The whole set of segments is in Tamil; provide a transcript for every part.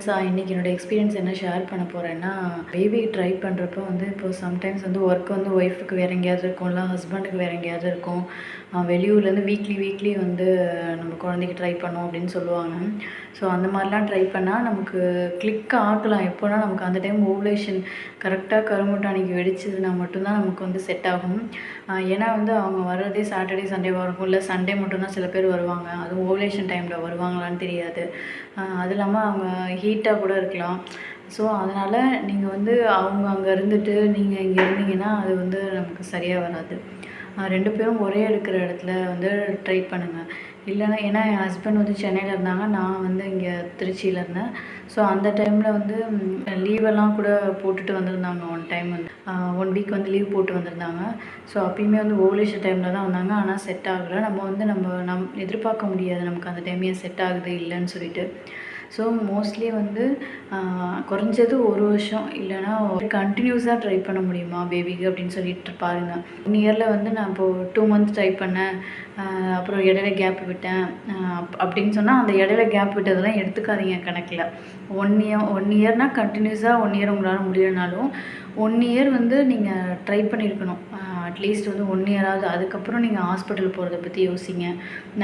ஃப்ரெண்ட்ஸாக இன்றைக்கி என்னோடய எக்ஸ்பீரியன்ஸ் என்ன ஷேர் பண்ண போகிறேன்னா பேபி ட்ரை பண்ணுறப்போ வந்து இப்போ சம்டைம்ஸ் வந்து ஒர்க் வந்து ஒய்ஃபுக்கு வேறு எங்கேயாவது இருக்கும் இல்லை ஹஸ்பண்டுக்கு வேறு எங்கேயாவது இருக்கும். வெளியூர்லேருந்து வீக்லி வீக்லி வந்து நம்ம குழந்தைக்கு ட்ரை பண்ணோம் அப்படின்னு சொல்லுவாங்க. ஸோ அந்த மாதிரிலாம் ட்ரை பண்ணால் நமக்கு கிளிக் ஆகலாம். எப்போனா நமக்கு அந்த டைம் ஓவலேஷன் கரெக்டாக கருமுட்டானிக்கு வெடிச்சதுன்னா மட்டும்தான் நமக்கு வந்து செட் ஆகும். ஏன்னா வந்து அவங்க வர்றதே சாட்டர்டே சண்டேவாக இருக்கும். இல்லை சண்டே மட்டும்தான் சில பேர் வருவாங்க. அதுவும் ஓவலேஷன் டைமில் வருவாங்களான்னு தெரியாது. அது இல்லாமல் அவங்க ஹீட்டாக கூட இருக்கலாம். ஸோ அதனால் நீங்கள் வந்து அவங்க அங்கே இருந்துட்டு நீங்கள் இங்கே இருந்தீங்கன்னா அது வந்து நமக்கு சரியாக வராது. ரெண்டு பேரும் ஒரே இருக்கிற இடத்துல வந்து ட்ரை பண்ணுங்கள் இல்லைன்னா ஏன்னா என் ஹஸ்பண்ட் வந்து சென்னையில் இருந்தாங்க நான் வந்து இங்கே திருச்சியில் இருந்தேன். ஸோ அந்த டைமில் வந்து லீவெல்லாம் கூட போட்டுட்டு வந்திருந்தாங்க ஒன் டைம் வந்து. ஒன் வீக் வந்து லீவ் போட்டு வந்திருந்தாங்க. ஸோ அப்பயுமே வந்து ஓவலேஷன் டைமில் தான் வந்தாங்க. ஆனால் செட் ஆகலை. நம்ம வந்து நம்ம நம் எதிர்பார்க்க முடியாது. நமக்கு அந்த டைம் ஏன் செட் ஆகுது இல்லைன்னு சொல்லிட்டு. ஸோ மோஸ்ட்லி வந்து குறைஞ்சது ஒரு வருஷம். இல்லைன்னா கண்டினியூஸாக ட்ரை பண்ண முடியுமா பேபிக்கு அப்படின்னு சொல்லிட்டு பாருங்க. ஒன் இயரில் வந்து நான் இப்போது டூ மந்த்ஸ் ட்ரை பண்ணேன். அப்புறம் இடையில கேப் விட்டேன். அப் அப்படின்னு சொன்னால் அந்த இடையில கேப் விட்டதெல்லாம் எடுத்துக்காதீங்க கணக்கில். ஒன் இயர் ஒன் இயர்னால் கண்டினியூஸாக ஒன் இயர் உங்களால் முடியலனாலும் ஒன் இயர் வந்து நீங்கள் ட்ரை பண்ணியிருக்கணும் அட்லீஸ்ட் வந்து ஒன் இயராவது அதுக்கப்புறம் நீங்கள் ஹாஸ்பிட்டல் போகிறத பற்றி யோசிங்க.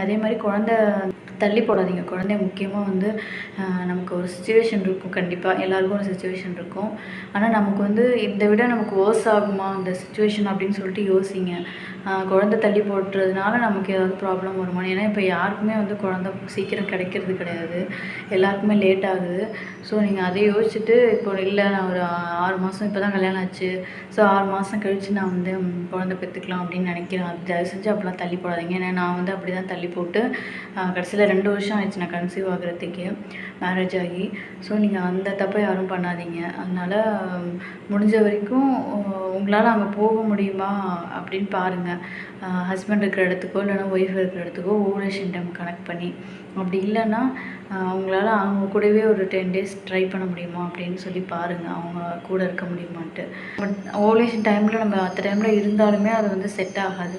அதே மாதிரி குழந்த தள்ளி போடாதீங்க. குழந்தைய முக்கியமாக வந்து நமக்கு ஒரு சுச்சுவேஷன் இருக்கும். கண்டிப்பாக எல்லாருக்கும் ஒரு சுச்சுவேஷன் இருக்கும். ஆனால் நமக்கு வந்து இதை விட நமக்கு வேர்ஸ் ஆகுமா அந்த சுச்சுவேஷன் அப்படின்னு சொல்லிட்டு யோசிங்க. குழந்தை தள்ளி போட்டுறதுனால நமக்கு ஏதாவது ப்ராப்ளம் வருமா ஏன்னா இப்போ யாருக்குமே வந்து குழந்த சீக்கிரம் கிடைக்கிறது கிடையாது. எல்லாருக்குமே லேட் ஆகுது. ஸோ நீங்கள் அதை யோசிச்சுட்டு இப்போ இல்லை நான் ஒரு ஆறு மாதம் இப்போ தான் கல்யாணம் ஆச்சு. ஸோ ஆறு மாதம் கழித்து நான் வந்து குழந்தை பெற்றுக்கலாம் அப்படின்னு நினைக்கிறேன். அது தயவு செஞ்சு அப்படிலாம் தள்ளி போடாதீங்க. ஏன்னா நான் வந்து அப்படி தான் தள்ளி போட்டு கடைசியில் ரெண்டு வருஷம் ஆயிடுச்சு நான் கன்சீவ் ஆகுறதுக்கு மேரேஜ் ஆகி. ஸோ நீங்கள் அந்த தப்பை யாரும் பண்ணாதீங்க. அதனால் முடிஞ்ச வரைக்கும் உங்களால் அங்கே போக முடியுமா அப்படின்னு பாருங்கள் ஹஸ்பண்ட் இருக்கிற இடத்துக்கோ இல்லைன்னா ஒய்ஃப் இருக்கிற இடத்துக்கோ ஓவரேஷன் டைம் கனெக்ட் பண்ணி. அப்படி இல்லைன்னா அவங்களால அவங்க கூடவே ஒரு டென் டேஸ் ட்ரை பண்ண முடியுமா அப்படின்னு சொல்லி பாருங்கள் அவங்க கூட இருக்க முடியுமான்ட்டு. பட் ஓவலேஷன் டைமில் நம்ம அந்த டைமில் இருந்தாலுமே அது வந்து செட் ஆகாது.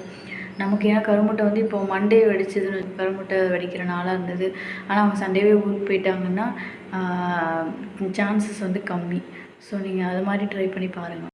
நமக்கு ஏன்னா கருமுட்டை வந்து இப்போ மண்டே வெடிச்சதுன்னு கருமுட்டை வெடிக்கிற நாளாக இருந்தது. ஆனால் அவங்க சண்டேவே ஊருக்கு போயிட்டாங்கன்னா சான்சஸ் வந்து கம்மி. ஸோ நீங்கள் அது மாதிரி ட்ரை பண்ணி பாருங்கள்